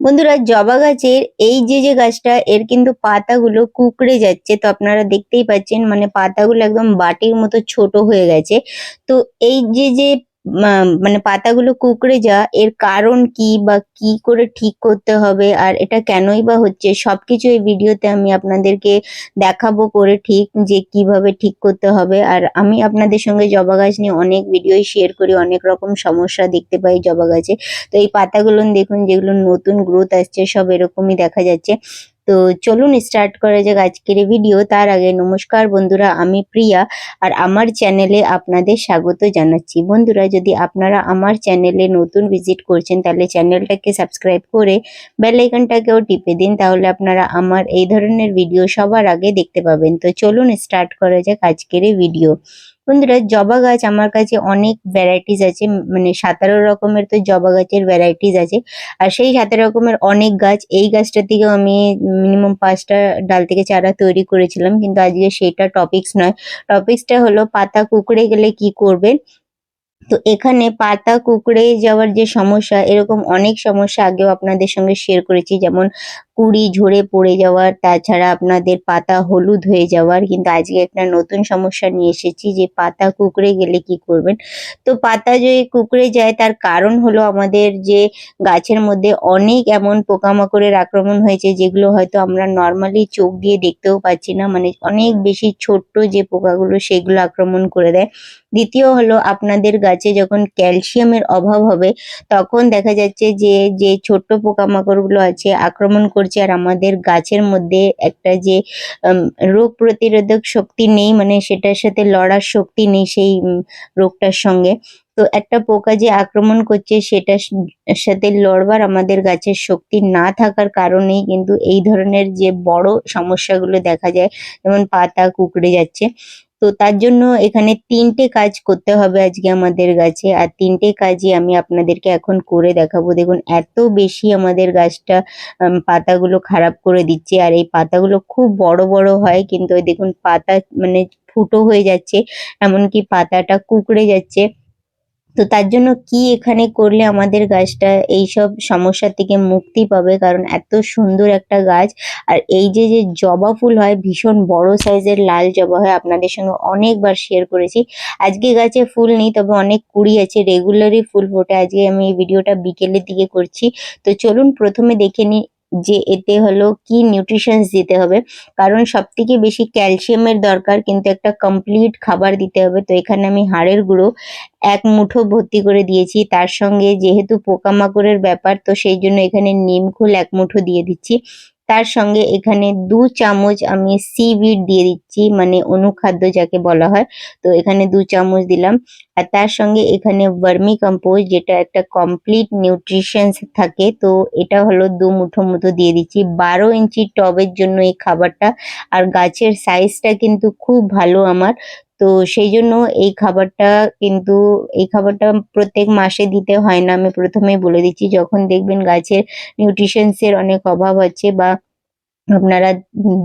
বন্ধুরা জবা গাছের এই যে যে গাছটা, এর কিন্তু পাতাগুলো কুকড়ে যাচ্ছে। তো আপনারা দেখতেই পাচ্ছেন মানে পাতাগুলো একদম বাটির মতো ছোট হয়ে গেছে। তো এই যে যে মানে পাতাগুলো কুঁকড়ে যাওয়া, এর কারণ কি বা কি করে ঠিক করতে হবে আর এটা কেনই বা হচ্ছে, সবকিছু এই ভিডিওতে আমি আপনাদেরকে দেখাবো করে ঠিক যে কীভাবে ঠিক করতে হবে। আর আমি আপনাদের সঙ্গে জবা গাছ নিয়ে অনেক ভিডিওই শেয়ার করি, অনেক রকম সমস্যা দেখতে পাই জবা গাছে। তো এই পাতাগুলো দেখুন, যেগুলো নতুন গ্রোথ আসছে, সব এরকমই দেখা যাচ্ছে। তো চলুন স্টার্ট করা যাক আজকের ভিডিও তার আগে নমস্কার বন্ধুরা, আমি প্রিয়া আর আমার চ্যানেলে আপনাদের স্বাগত জানাচ্ছি। বন্ধুরা, যদি আপনারা আমার চ্যানেলে নতুন ভিজিট করছেন, তাহলে চ্যানেলটাকে সাবস্ক্রাইব করে বেল আইকনটাকেও টিপে দিন। তাহলে আপনারা আমার এই ধরনের ভিডিও সবার আগে দেখতে পাবেন। তো চলুন স্টার্ট করা যাক আজকের ভিডিও বন্ধুরা, জবা গাছ আমার কাছে অনেক ভ্যারাইটিস আছে। মানে সতেরো রকমের তো জবা গাছের ভ্যারাইটিস আছে। আর সেই সাথে রকমের অনেক গাছ, এই গাছটা থেকেও আমি মিনিমাম পাঁচটা ডাল থেকে চারা তৈরি করেছিলাম। কিন্তু আজকে সেটা টপিকস নয়। টপিকসটা হলো পাতা কুকড়ে গেলে কি করবেন তো এখানে পাতা কুকড়ে যাওয়ার যে সমস্যা, এরকম অনেক সমস্যা আগেও আপনাদের সঙ্গে শেয়ার করেছি। যেমন কুড়ি ঝরে পড়ে যাওয়ার, তাছাড়া আপনাদের পাতা হলুদ হয়ে যাওয়ার, কিন্তু আজকে একটা নতুন সমস্যা নিয়ে এসেছি যে পাতা কুকড়ে গেলে কি করবেন? তো পাতা যে কুকড়ে যায়, তার কারণ হলো আমাদের যে গাছের মধ্যে অনেক এমন পোকামাকড়ের আক্রমণ হয়েছে, যেগুলো হয়তো আমরা নর্মালি চোখ দিয়ে দেখতেও পাচ্ছি না। মানে অনেক বেশি ছোট্ট যে পোকাগুলো, সেগুলো আক্রমণ করে দেয়। দ্বিতীয় হলো আপনাদের গাছে যখন ক্যালসিয়ামের অভাব হবে, তখন দেখা যাচ্ছে যে যে ছোট্ট পোকামাকড়গুলো আছে, আক্রমণ করছে আর আমাদের গাছের মধ্যে একটা যে রোগ প্রতিরোধক শক্তি নেই মানে সেটার সাথে লড়ার শক্তি নেই সেই রোগটার সঙ্গে। তো একটা পোকা যে আক্রমণ করছে সেটার সাথে লড়বার আমাদের গাছের শক্তি না থাকার কারণেই কিন্তু এই ধরনের যে বড় সমস্যাগুলো দেখা যায়, যেমন পাতা কুকড়ে যাচ্ছে তো তার জন্য এখানে তিনটে কাজ করতে হবে আজকে আমাদের গাছে। আর তিনটে কাজই আমি আপনাদেরকে এখন করে দেখাবো। দেখুন, এত বেশি আমাদের গাছটা পাতাগুলো খারাপ করে দিচ্ছে। আর এই পাতাগুলো খুব বড় বড় হয়, কিন্তু দেখুন, পাতা মানে ফুটো হয়ে যাচ্ছে, এমনকি পাতাটা কুকড়ে যাচ্ছে। তো তার জন্য কি এখানে করলে আমাদের গাছটা এইসব সমস্যা থেকে মুক্তি পাবে? কারণ এত সুন্দর একটা গাছ। আর এই যে যে জবা ফুল হয়, ভীষণ বড় সাইজের লাল জবা হয়, আপনাদের সঙ্গে অনেকবার শেয়ার করেছি। আজকে গাছে ফুল নেই, তবে অনেক কুড়ি আছে রেগুলারই ফুল ফোটে। আজকে আমি এই ভিডিওটা বিকেলের দিকে করছি। তো চলুন প্রথমে দেখে নিই যে এতে হলো কি নিউট্রিশনস দিতে হবে। কারণ সব থেকে বেশি ক্যালসিয়ামের দরকার কিন্তু একটা কমপ্লিট খাবার দিতে হবে। তো এখানে আমি হাড়ের গুঁড়ো এক মুঠো ভর্তি করে দিয়েছি। তার সঙ্গে যেহেতু পোকামাকড়ের ব্যাপার, তো সেই জন্য এখানে নিমখুল এক মুঠো দিয়ে দিচ্ছি। তার সঙ্গে এখানে দু চামচ আমি সিভিড দিয়ে দিচ্ছি মানে অনুখাদ্য যাকে বলা হয়। তো এখানে দু চামচ দিলাম। আর তার সঙ্গে এখানে ভার্মি কম্পোজ যেটা একটা কমপ্লিট নিউট্রিশনস থাকে, তো এটা হলো দু মুঠো মতো দিয়ে দিচ্ছি। বারো ইঞ্চি টবের জন্য এই খাবারটা। আর গাছের সাইজটা কিন্তু খুব ভালো আমার। তো সেই জন্য এই খাবারটা কিন্তু, এই খাবারটা প্রত্যেক মাসে দিতে হয় না। আমি প্রথমেই বলে দিচ্ছি, যখন দেখবেন গাছের নিউট্রিশনস এর অনেক অভাব আছে বা আপনারা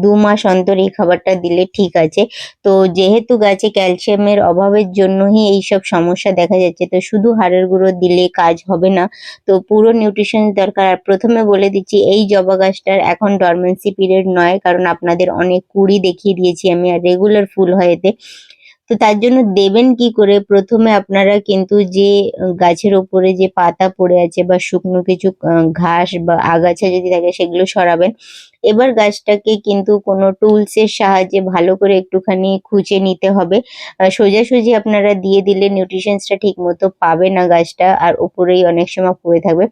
দু মাস অন্তর এই খাবারটা দিলে ঠিক আছে। তো যেহেতু গাছে ক্যালসিয়ামের অভাবের জন্যই এইসব সমস্যা দেখা যাচ্ছে, তো শুধু হাড়ের গুঁড়ো দিলে কাজ হবে না। তো পুরো নিউট্রিশন দরকার। আর প্রথমে বলে দিচ্ছি, এই জবা গাছটার এখন ডরমেন্সি পিরিয়ড নয়, কারণ আপনাদের অনেক কুড়ি দেখিয়ে দিয়েছি আমি, আর রেগুলার ফুল হয় এতে। তো তার জন্য দেবেন কি করে? প্রথমে আপনারা কিন্তু যে গাছের ওপরে যে পাতা পড়ে আছে বা শুকনো কিছু ঘাস বা আগাছা যদি থাকে সেগুলো সরাবেন। এবার গাছটাকে কিন্তু কোনো টুলস এর সাহায্যে ভালো করে একটুখানি খুঁচে নিতে হবে। সোজাসুজি আপনারা দিয়ে দিলে নিউট্রিশনসটা ঠিক মতো পাবে না গাছটা আর ওপরেই অনেক সময় পড়ে থাকবে।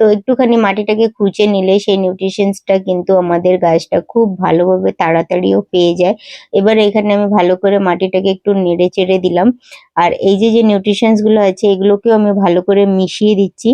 তো একটুখানি মাটিটাকে খুঁচে নিলে সেই নিউট্রিশনসটা কিন্তু আমাদের গাছটা খুব ভালোভাবে তাড়াতাড়িও পেয়ে যায়। এবার এখানে আমি ভালো করে মাটিটাকে একটু নেড়ে চেড়ে দিলাম। আর এই যে যে নিউট্রিশনসগুলো আছে, এগুলোকেও আমি ভালো করে মিশিয়ে দিচ্ছি।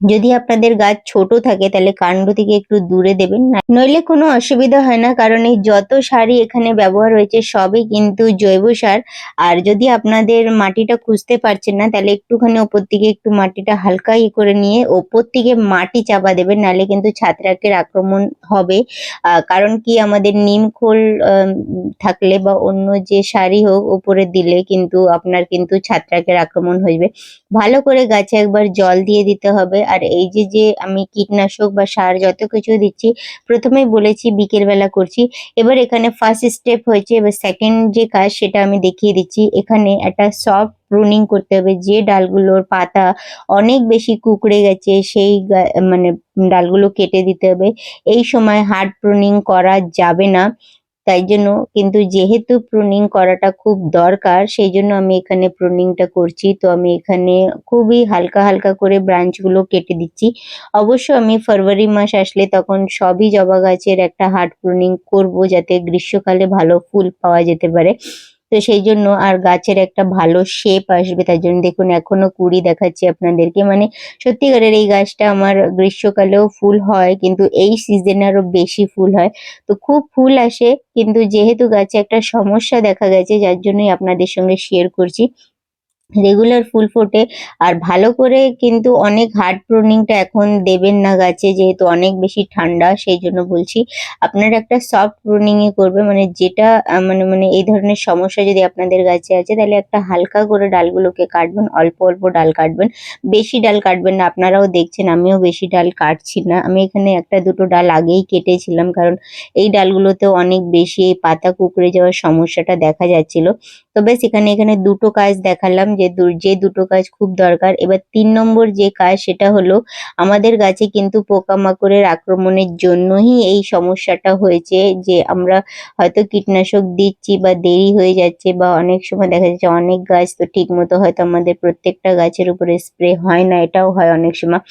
যদি আপনাদের গাছ ছোট থাকে, তাহলে কাণ্ড থেকে একটু দূরে দেবেন। না, নইলে কোনো অসুবিধা হয় না, কারণ এই যত সারই এখানে ব্যবহার হয়েছে, সবই কিন্তু জৈব সার। আর যদি আপনাদের মাটিটা খুঁজতে পারছেন না, তাহলে একটুখানি ওপর থেকে একটু মাটিটা হালকা ই করে নিয়ে ওপর থেকে মাটি চাপা দেবেন, নাহলে কিন্তু ছত্রাকের আক্রমণ হবে। কারণ কি, আমাদের নিম খোল থাকলে বা অন্য যে সারই হোক, ওপরে দিলে কিন্তু আপনার কিন্তু ছত্রাকের আক্রমণ হইবে। ভালো করে গাছে একবার জল দিয়ে দিতে হবে। আর এই যে যে আমি কীটনাশক বা সার যত কিছু দিচ্ছি, প্রথমেই বলেছি বিকেলবেলা করছি। এবার এখানে ফার্স্ট স্টেপ হয়েছে, এবার সেকেন্ড যে কাজ সেটা আমি দেখিয়ে দিচ্ছি। এখানে একটা সফট প্রুনিং করতে হবে, যে ডালগুলোর পাতা অনেক বেশি কুঁকড়ে গেছে, সেই মানে ডালগুলো কেটে দিতে হবে। এই সময় হার্ড প্রুনিং করা যাবে না। তাই জন্য কিন্তু যেহেতু প্রুনিং করাটা খুব দরকার, সেই জন্য আমি এখানে প্রুনিংটা করছি। তো আমি এখানে খুবই হালকা হালকা করে ব্রাঞ্চগুলো কেটে দিচ্ছি। অবশ্য আমি ফেব্রুয়ারি মাস আসলে তখন সবই জবা গাছের একটা হার্ড প্রুনিং করব যাতে গ্রীষ্মকালে ভালো ফুল পাওয়া যেতে পারে। তো সেই জন্য আর গাছের একটা ভালো শেপ আসবে, তার জন্য দেখুন এখনও কুড়ি দেখাচ্ছি আপনাদেরকে। মানে সত্যিকারের এই গাছটা আমার গ্রীষ্মকালেও ফুল হয়, কিন্তু এই সিজনে আরও বেশি ফুল হয়। তো খুব ফুল আসে, কিন্তু যেহেতু গাছে একটা সমস্যা দেখা গেছে, যার জন্যই আপনাদের সঙ্গে শেয়ার করছি। রেগুলার ফুল ফোটে আর ভালো করে কিন্তু অনেক হার্ড প্রুনিংটা এখন দেবেন না গাছে, যেহেতু অনেক বেশি ঠান্ডা, সেই জন্য বলছি আপনারা একটা সফট প্রুনিং এ করবে মানে যেটা মানে মানে এই ধরনের সমস্যা যদি আপনাদের গাছে আছে, তাহলে একটা হালকা করে ডালগুলোকে কাটবেন, অল্প অল্প ডাল কাটবেন। বেশি ডাল কাটবেন না, আপনারাও দেখছেন, আমিও বেশি ডাল কাটছি না। আমি এখানে একটা, দুটো ডাল আগেই কেটেছিলাম, কারণ এই ডালগুলোতেও অনেক বেশি এই পাতা কুঁকড়ে যাওয়ার সমস্যাটা দেখা যাচ্ছিল। তো বেশ এখানে এখানে দুটো কাজ দেখালাম যে দু- যে দুটো কাজ খুব দরকার। এবার তিন নম্বর যে কাজ সেটা হলো, আমাদের গাছে কিন্তু পোকামাকড়ের আক্রমণের জন্যই এই সমস্যাটা হয়েছে যে আমরা হয়তো কীটনাশক দিচ্ছি বা দেরি হয়ে যাচ্ছে বা অনেক সময় দেখা যাচ্ছে অনেক গাছ তো ঠিক মতো হয়তো আমাদের প্রত্যেকটা গাছের উপরে স্প্রে হয় না, এটাও হয় অনেক সময়।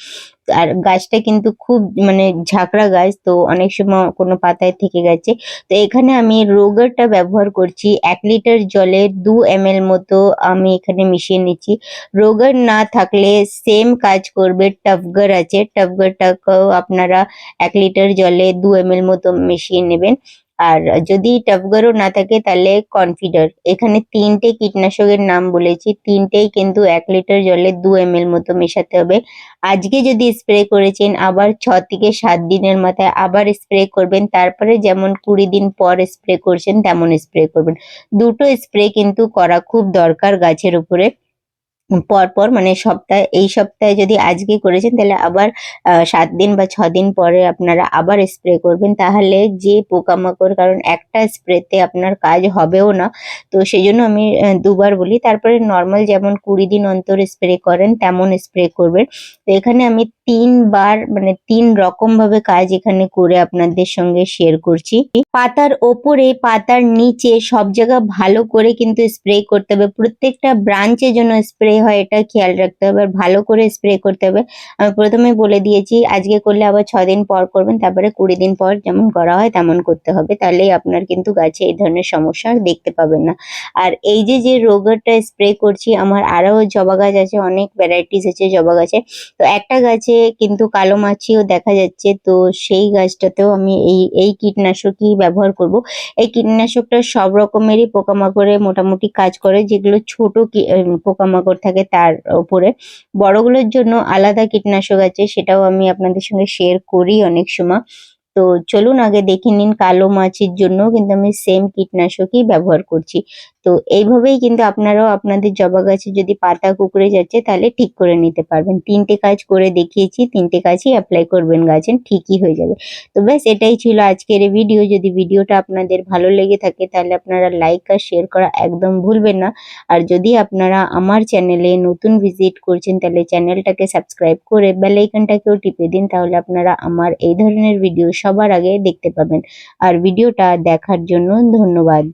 আর গাছটা কিন্তু খুব মানে ঝাঁকড়া গাছ, তো অনেক সময় কোনো পাতায় থেকে গেছে। তো এখানে আমি রোগারটা ব্যবহার করছি। এক লিটার জলে দু এম মতো আমি এখানে মিশিয়ে নিচ্ছি। রোগার না থাকলে সেম কাজ করবে টাফগার আছে। টাফগারটাকেও আপনারা এক লিটার জলে দু এম মতো মিশিয়ে নেবেন। আর যদি টাফগারও না থাকে তাহলে কনফিডার। এখানে তিনটে কীটনাশকের নাম বলেছি, তিনটেই কিন্তু এক লিটার জলে দু এম মতো মেশাতে হবে। আজকে যদি স্প্রে করেছেন, আবার ছ থেকে সাত দিনের মাথায় আবার স্প্রে করবেন, তারপরে যেমন কুড়ি দিন পর স্প্রে করছেন, তেমন স্প্রে করবেন। দুটো স্প্রে কিন্তু করা খুব দরকার গাছের উপরে। পর পর মানে সপ্তাহে, এই সপ্তাহে যদি আজকে করেছেন, তাহলে আবার সাত দিন বা ছ দিন পরে আপনারা আবার স্প্রে করবেন। তাহলে যে পোকামাকড়, কারণ একটা স্প্রেতে আপনার কাজ হবেও না। তো সেই জন্য আমি দুবার বলি। তারপরে নর্মাল যেমন কুড়ি দিন অন্তর স্প্রে করেন, তেমন স্প্রে করবেন। তো এখানে আমি তিনবার মানে তিন রকম ভাবে কাজ এখানে করে আপনাদের সঙ্গে শেয়ার করছি। পাতার ওপরে, পাতার নিচে সব জায়গা ভালো করে কিন্তু স্প্রে করতে হবে। প্রত্যেকটা ব্রাঞ্চের জন্য স্প্রে হয়, এটা খেয়াল রাখতে হবে আর ভালো করে স্প্রে করতে হবে। আমি প্রথমে বলে দিয়েছি, আজকে করলে আবার দিন পর করবেন, তারপরে কুড়ি দিন পর যেমন করা হয় তেমন করতে হবে, তাহলেই আপনার কিন্তু গাছে এই ধরনের সমস্যা দেখতে পাবেন না। আর এই যে যে রোগারটা স্প্রে করছি, আমার আরও জবা গাছ আছে, অনেক ভ্যারাইটিস আছে জবা গাছে। তো একটা গাছে কিন্তু কালো মাছিও দেখা যাচ্ছে, তো সেই গাছটাতেও আমি এই এই কীটনাশকই ব্যবহার করব। এই কীটনাশকটা সব রকমেরই পোকামাকড়ে মোটামুটি কাজ করে, যেগুলো ছোট পোকামাকড় থাকে তার উপরে। বড়গুলোর জন্য আলাদা কীটনাশক আছে, সেটাও আমি আপনাদের সঙ্গে শেয়ার করি অনেক সময়। তো চলুন আগে দেখে নিন কালো মাছের জন্য কিন্তু আমি সেম কীটনাশকই ব্যবহার করছি। তো এইভাবেই কিন্তু আপনারাও আপনাদের জবা গাছে যদি পাতা কুকড়ে যাচ্ছে, তাহলে ঠিক করে নিতে পারবেন। তিনটে কাজ করে দেখিয়েছি, তিনটে কাজই অ্যাপ্লাই করবেন গাছে, ঠিকই হয়ে যাবে। তো ব্যাস, এটাই ছিল আজকের এই ভিডিও যদি ভিডিওটা আপনাদের ভালো লেগে থাকে, তাহলে আপনারা লাইক আর শেয়ার করা একদম ভুলবেন না। আর যদি আপনারা আমার চ্যানেলে নতুন ভিজিট করছেন, তাহলে চ্যানেলটাকে সাবস্ক্রাইব করে বেল আইকনটাকেও টিপে দিন, তাহলে আপনারা আমার এই ধরনের ভিডিও সবার আগে দেখতে পাবেন। আর ভিডিওটা দেখার জন্য ধন্যবাদ।